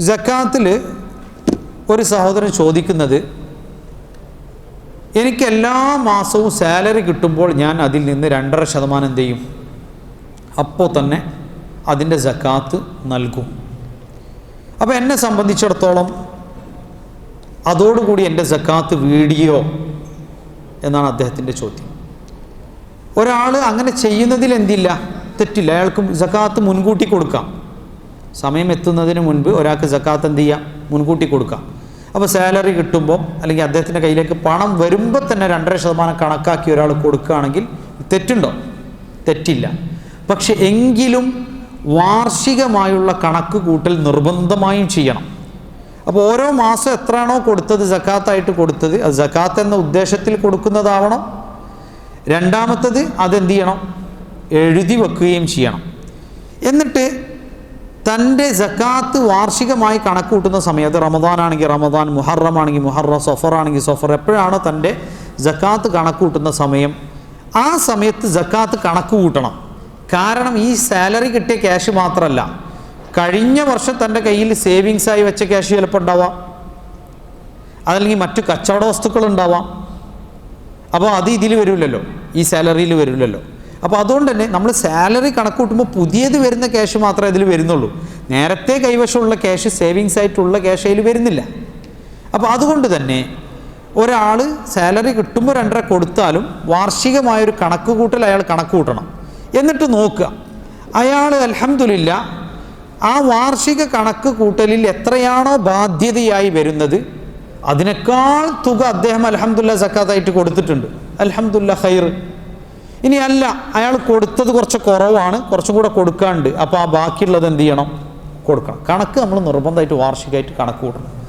ജക്കാത്തിൽ ഒരു സഹോദരൻ ചോദിക്കുന്നത് എനിക്ക് എല്ലാ മാസവും സാലറി കിട്ടുമ്പോൾ ഞാൻ അതിൽ നിന്ന് രണ്ടര ശതമാനം എന്ത് ചെയ്യും? അപ്പോൾ തന്നെ അതിന്റെ ജക്കാത്ത് നൽകും. അപ്പോൾ എന്നെ സംബന്ധിച്ചിടത്തോളം അതോടുകൂടി എന്റെ ജക്കാത്ത് വീടിയോ എന്നാണ് അദ്ദേഹത്തിന്റെ ചോദ്യം. ഒരാൾ അങ്ങനെ ചെയ്യുന്നതിൽ എന്തില്ല? തെറ്റില്ല. അയാൾക്ക് ജക്കാത്ത് മുൻകൂട്ടി കൊടുക്കാം. സമയം എത്തുന്നതിന് മുൻപ് ഒരാൾക്ക് സക്കാത്ത് എന്ത് ചെയ്യാം? മുൻകൂട്ടി കൊടുക്കാം. അപ്പോൾ സാലറി കിട്ടുമ്പോൾ അല്ലെങ്കിൽ അദ്ദേഹത്തിന്റെ കയ്യിലേക്ക് പണം വരുമ്പോൾ തന്നെ രണ്ടര ശതമാനം കണക്കാക്കി ഒരാൾ കൊടുക്കുകയാണെങ്കിൽ തെറ്റുണ്ടോ? തെറ്റില്ല. പക്ഷെ എങ്കിലും വാർഷികമായുള്ള കണക്ക് കൂട്ടൽ നിർബന്ധമായും ചെയ്യണം. അപ്പോൾ ഓരോ മാസം എത്രയാണോ കൊടുത്തത് ജക്കാത്തായിട്ട് കൊടുത്തത് അത് ജക്കാത്ത് എന്ന ഉദ്ദേശത്തിൽ കൊടുക്കുന്നതാവണം. രണ്ടാമത്തത് അതെന്ത് ചെയ്യണം? എഴുതി വെക്കുകയും ചെയ്യണം. എന്നിട്ട് തന്റെ ജക്കാത്ത് വാർഷികമായി കണക്കൂട്ടുന്ന സമയത്ത് റമദാൻ ആണെങ്കിൽ റമദാൻ മുഹറം ആണെങ്കിൽ മുഹറ സഫർ ആണെങ്കിൽ സഫർ എപ്പോഴാണ് തന്റെ ജക്കാത്ത് കണക്കൂട്ടുന്ന സമയം ആ സമയത്ത് ജക്കാത്ത് കണക്ക് കൂട്ടണം കാരണം ഈ സാലറി കിട്ടിയ ക്യാഷ് മാത്രമല്ല. കഴിഞ്ഞ വർഷം തന്റെ കയ്യിൽ സേവിങ്സ് ആയി വെച്ച ക്യാഷ് ചിലപ്പോൾ ഉണ്ടാവാം. അതല്ലെങ്കിൽ മറ്റു കച്ചവട വസ്തുക്കൾ ഉണ്ടാവാം. അപ്പോൾ അത് ഇതിൽ വരില്ലല്ലോ. ഈ സാലറിയിൽ വരില്ലല്ലോ. അപ്പോൾ അതുകൊണ്ട് തന്നെ നമ്മൾ സാലറി കണക്കൂട്ടുമ്പോൾ പുതിയത് വരുന്ന ക്യാഷ് മാത്രമേ ഇതിൽ വരുന്നുള്ളൂ. നേരത്തെ കൈവശമുള്ള ക്യാഷ് സേവിങ്സ് ആയിട്ടുള്ള ക്യാഷ് അതിൽ വരുന്നില്ല. അപ്പോൾ അതുകൊണ്ട് തന്നെ ഒരാൾ സാലറി കിട്ടുമ്പോൾ രണ്ടര കൊടുത്താലും വാർഷികമായൊരു കണക്ക് കൂട്ടൽ അയാൾ കണക്ക് കൂട്ടണം. എന്നിട്ട് നോക്കുക. അയാൾ അലഹമില്ല ആ വാർഷിക കണക്ക് കൂട്ടലിൽ എത്രയാണോ ബാധ്യതയായി വരുന്നത് അതിനേക്കാൾ തുക അദ്ദേഹം അലഹമുല്ല സക്കാത്തായിട്ട് കൊടുത്തിട്ടുണ്ട്. അലഹമുല്ല ഹൈർ ഇനി അല്ല അയാൾ കൊടുത്തത് കുറച്ച് കുറവാണ് കുറച്ചും കൂടെ കൊടുക്കാണ്ട്. അപ്പോൾ ആ ബാക്കിയുള്ളത് എന്ത് ചെയ്യണം? കൊടുക്കണം. കണക്ക് നമ്മൾ നിർബന്ധമായിട്ട് വാർഷികമായിട്ട് കണക്ക് കൂട്ടണം.